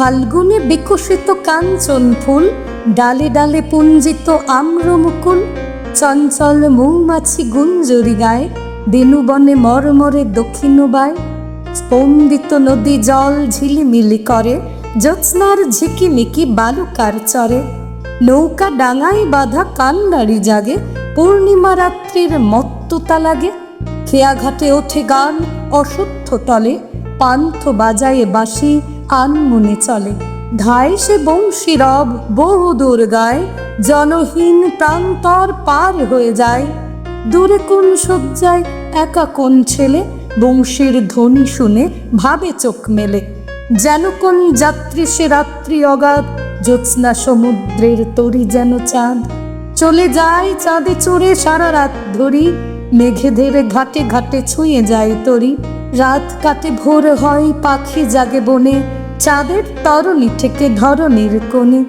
ফাল্গুনে বিকশিত কাঞ্চন ফুল, ডালে ডালে পুঞ্জিত আম্রমুকুল, চঞ্চল মৌমাছি গুঞ্জরি গায়, বেনুবনে মরমরে দক্ষিণবায় স্পন্দিত নদী জল ঝিলিমিলি করে, জ্যোৎস্নার ঝিকিমিকি বালুকার চরে, নৌকা ডাঙায় বাঁধা কান্নারি জাগে, পূর্ণিমা রাত্রির মত্ততা লাগে, খেয়াঘাটে ওঠে গান অসত্য তলে পান্থ বাজায়ে বাঁশি আনমনে চলে। ধায় সে বংশী রব বহু দূর গায়, জনহীন প্রান্তর পার হয়ে যায়। দূরে কোন শয্যায় একা কোন ছেলে, বংশীর ধ্বনি শুনে ভাবে চোখ মেলে। যেন কোন যাত্রী সে রাত্রি অগাধ, জ্যোৎস্না সমুদ্রের তরি যেন চাঁদ। চলে যায় চাঁদে চড়ে সারা রাত ধরি মেঘে ধেরে ঘাটে ঘাটে ছুঁয়ে যায় তরি। রাত কাটে ভোর হয়, পাখি জাগে বনে। চাঁদের তরণী থেকে ধরনের কোণে।